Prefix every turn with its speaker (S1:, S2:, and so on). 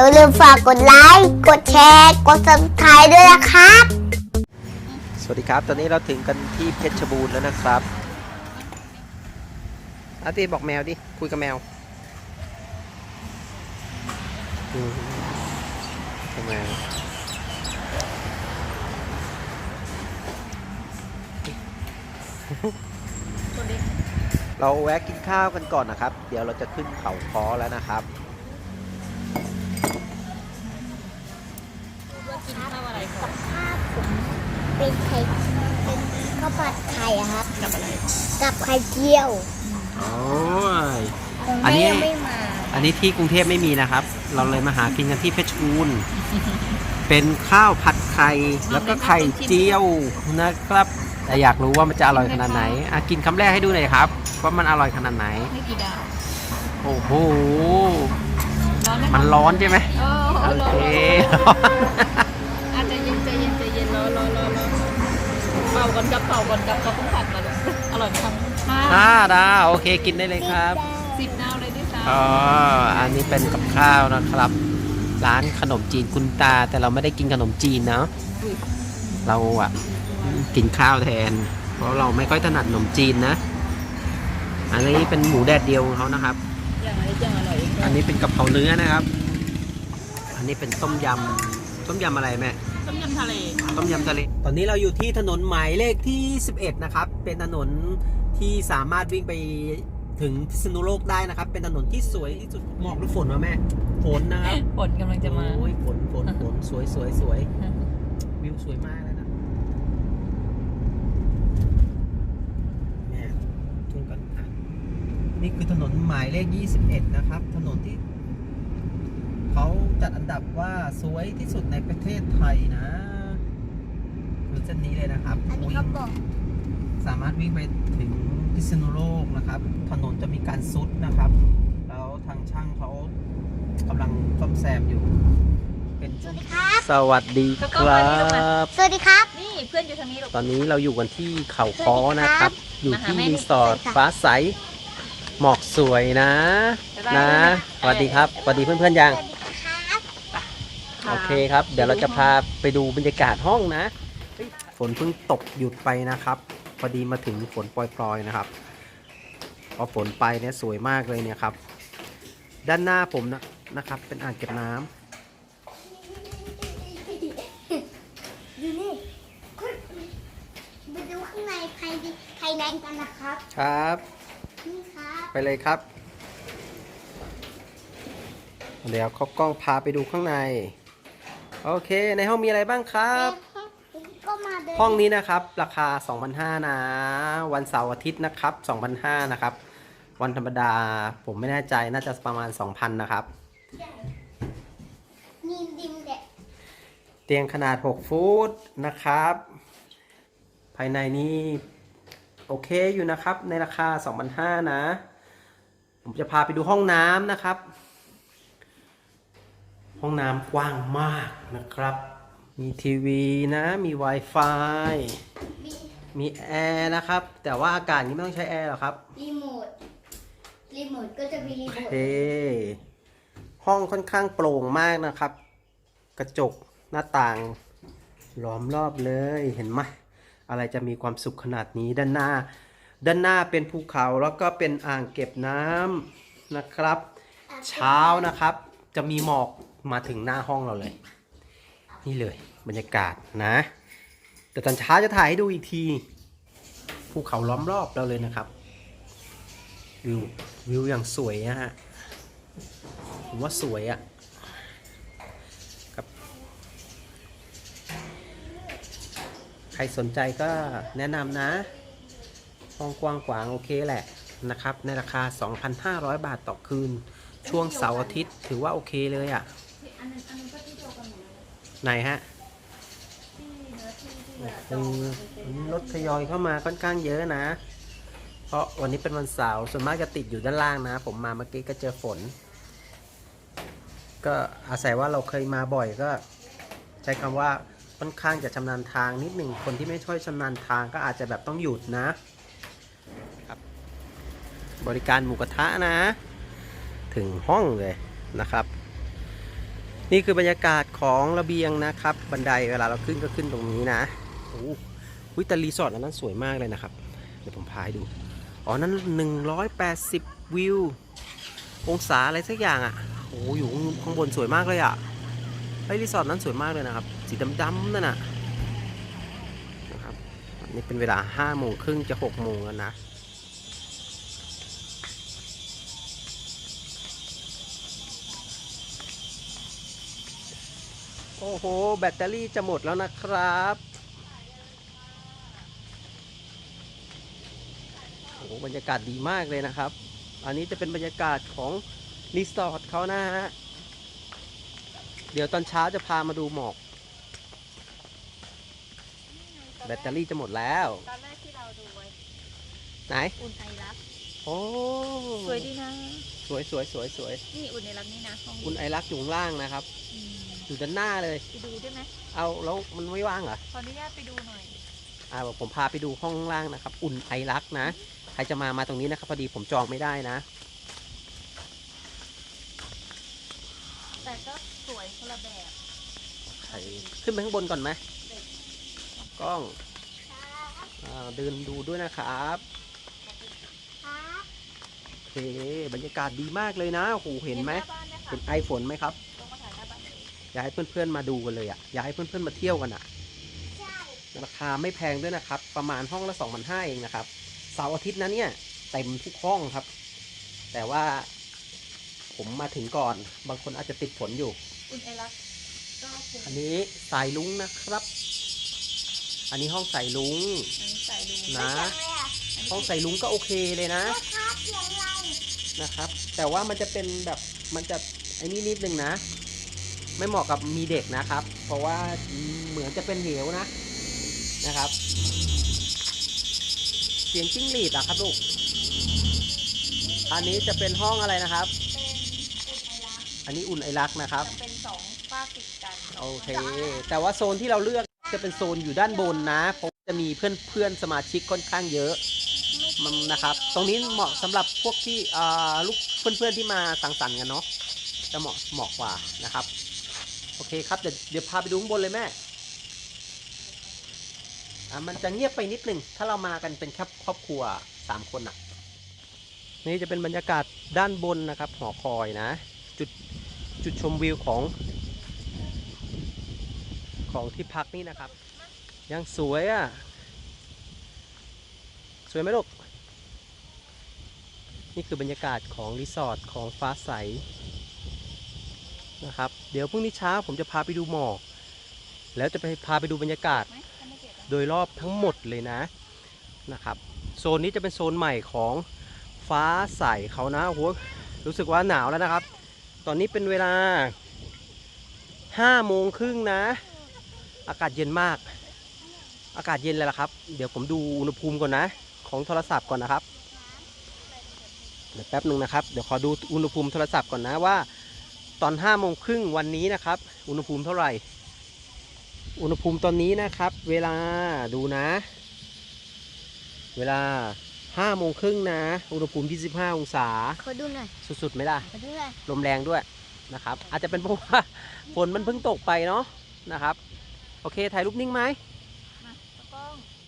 S1: อย่าลืมฝากกดไลค์ กดแชร์ กด subscribe ด้วยนะครับ
S2: สวัสดีครับ ตอนนี้เราถึงกันที่เพชรบูรณ์แล้วนะครับอาตีบอกแมวดิ คุยกับแมวอืมกับแมวเราแวะกินข้าวกันก่อนนะครับ เดี๋ยวเราจะขึ้นเขาคอแล้วนะครับ
S3: กินข้าวอะไรก่อน
S1: ถ้าผม เป็นไข่เป็นข้าวผัดไข่อะครับ
S3: กับอะไร
S1: กับไข่เจียว
S2: โอ้ย
S1: ของ
S2: อันนี้
S1: แม่ยังไม่มา
S2: อันนี้ที่กรุงเทพไม่มีนะครับ เราเลยมาหากินกันที่เพชรบูรณ์เป็นข้าวผัดไข่แล้วก็ไข่เจียวนะครับแต่อยากรู้ว่ามันจะอร่อยขนาดไหนอะกินคำแรกให้ดูหน่อยครับว่ามันอร่อยขนาดไหน
S3: ไม่กี่ดาว
S2: โอ้โห
S3: ร้อนไหม
S2: มันร้อนใช่ไหม
S3: โอ้
S2: โอ
S3: ร้อน
S2: เค
S3: ร้อน ป่าก่อนกับเป่าก่อนกับเขาต้องผัดมาเลยอร่อยไหมครับห้า
S2: ห้าดาวโอเคกินได้เลยครับ
S3: สิบดาวเลยด้วยซ้ำ
S2: อ๋อ อันนี้เป็นกับข้าวนะครับ ร้านขนมจีนคุณตา แต่เราไม่ได้กินขนมจีนเนาะ
S3: อุ้ย
S2: เราอะกินข้าวแทน เพราะเราไม่ค่อยถนัดขนมจีนนะ อันนี้เป็นหมูแดดเดียวของเขานะครับ
S3: อย่างไรอย่างอร่อย
S2: อันนี้เป็นกะเพราเนื้อนะครับ อันนี้เป็นต้มยำต้มยำอะไรแม่
S3: ต้มยำทะเล
S2: ต้มยำทะเล ตอนนี้เราอยู่ที่ถนนหมายเลขที่ 11 นะครับ เป็นถนนที่สามารถวิ่งไปถึงพิษณุโลกได้นะครับ เป็นถนนที่สวยที่สุดหมอกหรือฝนวะแม่ ฝนนะครับ
S3: ฝนกำลังจะมา
S2: โอ้ยฝนฝนฝนสวยสวยสวยวิวสวยมากเลยนะแม่ทุ่งกันอะนี่คือถนนหมายเลข 21 นะครับ ถนนที่เขา จัดอันดับว่าสวยที่สุดในประเทศไทยนะคือเส้นนี้เลยนะครับ
S1: อันนี้เขาบอก
S2: สามารถวิ่งไปถึงพิษณุโลกนะครับ ถนนจะมีการซุดนะครับ แล้วทางช่างเขากำลังซ่อมแซมอยู่ เป็น
S1: สวัสดีครับ
S2: สวัสดีครับ
S1: สวัสดีครับ
S3: นี่เพื่อนอยู่ทางนี้ลูก
S2: ตอนนี้เราอยู่กันที่เขาค้อนะครับ อยู่ที่
S3: มาหาแม่
S2: รีสอร์ท
S1: สวัสดีค่ะ
S2: ฟ้าใสหมอกสวยนะ
S3: บ๊ายบาย
S2: นะสวัสดีครับสวัสดีเพื่อนๆยัง
S1: สวัสดีครับ
S2: โอเคครับ เดี๋ยวเราจะพาไปดูบรรยากาศห้องนะเฮ้ยฝนเพิ่งตกหยุดไปนะครับ พอดีมาถึงฝนปล่อยๆนะครับ พอฝนไปเนี่ยสวยมากเลยเนี่ยครับ ด้านหน้าผมนะนะครับ เป็นอ่างเก็บน้ำ
S1: ดูนี่มาดูข้างในภายดีภายในกันนะครับ
S2: ครับ
S1: นี่ครับ
S2: ไปเลยครับ เดี๋ยวเขากล้องพาไปดูข้างใน โอเค ในห้องมีอะไรบ้างครับ
S1: ก็มาเดิน
S2: ห้องนี้นะครับ ราคา 2,500นะ วันเสาร์อาทิตย์นะครับ 2,500นะครับ วันธรรมดาผมไม่แน่ใจน่าจะประมาณ 2,000นะครับ
S1: นี่ดิมเด็ก
S2: เตียงขนาด 6 ฟุตนะครับ ภายในนี้โอเคอยู่นะครับ ในราคา 2,500นะ ผมจะพาไปดูห้องน้ำนะครับ ห้องน้ำกว้างมากนะครับ มีทีวีนะ มี Wi-Fi
S1: มี
S2: มีแอร์นะครับ แต่ว่าอากาศนี้ไม่ต้องใช้แอร์หรอกครับ
S1: รีโมท รีโมทก็จะมีรีโมท
S2: เอห้องค่อนข้างโปร่งมากนะครับ กระจกหน้าต่างล้อมรอบเลยเห็นไหมอะไรจะมีความสุขขนาดนี้ด้านหน้า ด้านหน้าเป็นภูเขาแล้วก็เป็นอ่างเก็บน้ำนะครับ เช้านะครับ จะมีหมอกมาถึงหน้าห้องเราเลย นี่เลย บรรยากาศนะแต่ตอนเช้าจะถ่ายให้ดูอีกทีภูเขาล้อมรอบเราเลยนะครับ วิววิวอย่างสวยอะฮะผมว่าสวยอะครับ ใครสนใจก็แนะนำนะห้องกว้างขวางโอเคแหละนะครับ ในราคา 2,500 บาทต่อคืน ช่วงเสาร์อาทิตย์ถือว่าโอเคเลยอะ ไหนฮะเออวันนี้รถทยอยเข้ามาค่อนข้างเยอะนะ เพราะวันนี้เป็นวันเสาร์ส่วนมากจะติดอยู่ด้านล่างนะ ผมมาเมื่อกี้ก็เจอฝน ก็อาศัยว่าเราเคยมาบ่อยก็ ใช้คำว่าค่อนข้างจะชำนาญทางนิดหนึ่งคนที่ไม่ค่อยชำนาญทางก็อาจจะแบบต้องหยุดนะครับ บริการหมูกระทะนะ ถึงห้องเลยนะครับ นี่คือบรรยากาศของระเบียงนะครับ บันไดเวลาเราขึ้นก็ขึ้นตรงนี้นะโอ้โหแต่รีสอร์ทอันนั้นสวยมากเลยนะครับ เดี๋ยวผมพาให้ดู อ๋อ นั้น 180 วิว องศาอะไรสักอย่างอะ่ะโอ้โหอยู่ข้างบนสวยมากเลยอะ่ะไอรีสอร์ทนั้นสวยมากเลยนะครับ สีดำๆนั่นน่ะนะครับนนี่เป็นเวลา5โมงครึ่งจะ6โมงแล้วนะ โอ้โห แบตเตอรี่จะหมดแล้วนะครับ โอ้โห บรรยากาศดีมากเลยนะครับ อันนี้จะเป็นบรรยากาศของรีสอร์ทเขานะฮะ เดี๋ยวตอนเช้าจะพามาดูหมอก แบตเตอรี่จะหมดแล้ว
S3: ตอนแรกที่เราดูไว้
S2: ไหน
S3: อุ่นไอรัก
S2: โอ้
S3: สวยดีนะ
S2: สวยสวยสวยสวย
S3: นี่อุ่นไอรักนี่นะห้อง
S2: คุณไอรักอยู่ข้างล่างนะครับ
S3: อืม
S2: อยู่ด้านหน้าเลย
S3: ไปดูได้ไหม
S2: เอาแล้วมันไม่ว่างเหรอ
S3: ขออนุญาตไปดูหน่อย
S2: อ่าผมพาไปดูห้องข้างล่างนะครับ อุ่นไอรักนะ ใครจะมามาตรงนี้นะครับพอดีผมจองไม่ได้นะ
S3: แต่ก็สวยคนละแบบ
S2: ใครขึ้นไปข้างบนก่อนไหมกล้องอ่าเดินดูด้วยนะครับ
S1: ครับ
S2: โอเคบรรยากาศดีมากเลยนะโอ้โหเห็นไหม
S3: น้าบ้านนะคะ
S2: เห็นไอฝนไหมครับ อยากให้เพื่อนๆมาดูกันเลยอะอยากให้เพื่อนๆมาเที่ยวกันอะ
S1: ใช่
S2: ราคาไม่แพงด้วยนะครับ ประมาณห้องละ2 5 0 0เองนะครับเสาร์อาทิตย์นะเนี่ยเต็มทุกห้องครับ แต่ว่าผมมาถึงก่อน บางคนอาจจะติดฝนอยู่
S3: อุ่นไอรักก็คุ้ม
S2: อันนี้สายลุงนะครับ อันนี้ห้องสายลุง
S3: อันนี้ใส่ดู
S2: นะ
S1: เสียงอะไรอะ
S2: ห้องสายลุงก็โอเคเลยนะ
S1: รถครับเสียงอะไร
S2: นะครับ แต่ว่ามันจะเป็นแบบมันจะไอ้นี่นิดนึงนะ ไม่เหมาะกับมีเด็กนะครับ เพราะว่าเหมือนจะเป็นเหวนะนะครับ เสียงจิ้งหรีดอะครับลูก อันนี้จะเป็นห้องอะไรนะครับ
S3: เป็นอุ่นไอรัก
S2: อันนี้อุ่นไอรักนะครับ
S3: จะเป็นสองฝ้าติดกัน
S2: โอเค แต่ว่าโซนที่เราเลือกจะเป็นโซนอยู่ด้านบนนะเพราะจะมีเพื่อนเพื่อนๆสมาชิกค่อนข้างเยอะมันนะครับ ตรงนี้เหมาะสำหรับพวกที่อ่าลูกเพื่อนเพื่อนๆที่มาสังสรรค์กันเนาะจะเหมาะเหมาะกว่านะครับ โอเคครับ เดี๋ยวเดี๋ยวพาไปดูข้างบนเลยแม่อะมันจะเงียบไปนิดนึง ถ้าเรามากันเป็นแค่ครอบครัวสามคนอะ นี่จะเป็นบรรยากาศด้านบนนะครับ หอคอยนะ จุดจุดชมวิวของ ของที่พักนี่นะครับ ยังสวยอะ สวยไหมลูก นี่คือบรรยากาศของรีสอร์ทของฟ้าใส นะครับ เดี๋ยวพรุ่งนี้เช้าผมจะพาไปดูหมอก แล้วจะไปพาไปดูบรรยากาศ
S3: ไหมถ้าไม่เก็บอะ
S2: โดยรอบทั้งหมดเลยนะนะครับ โซนนี้จะเป็นโซนใหม่ของฟ้าใสเขานะโอ้โหรู้สึกว่าหนาวแล้วนะครับ ตอนนี้เป็นเวลา5โมงครึ่งนะ อากาศเย็นมาก อากาศเย็นเลยล่ะครับ เดี๋ยวผมดูอุณหภูมิก่อนนะ ของโทรศัพท์ก่อนนะครับ เดี๋ยวแป๊บหนึ่งนะครับ เดี๋ยวขอดูอุณหภูมิโทรศัพท์ก่อนนะว่า ตอน5โมงครึ่งวันนี้นะครับ อุณหภูมิเท่าไหร่ อุณหภูมิตอนนี้นะครับ เวลาดูนะ เวลา5โมงครึ่งนะ อุณหภูมิ 25 องศา
S1: ขอดูหน่อย
S2: สุดๆไหมล่ะ
S1: ขอดูหน่อย
S2: ลมแรงด้วยนะครับ อาจจะเป็นเพราะว่าฝนมันเพิ่งตกไปเนาะนะครับ โอเคถ่ายรูปนิ่งไหม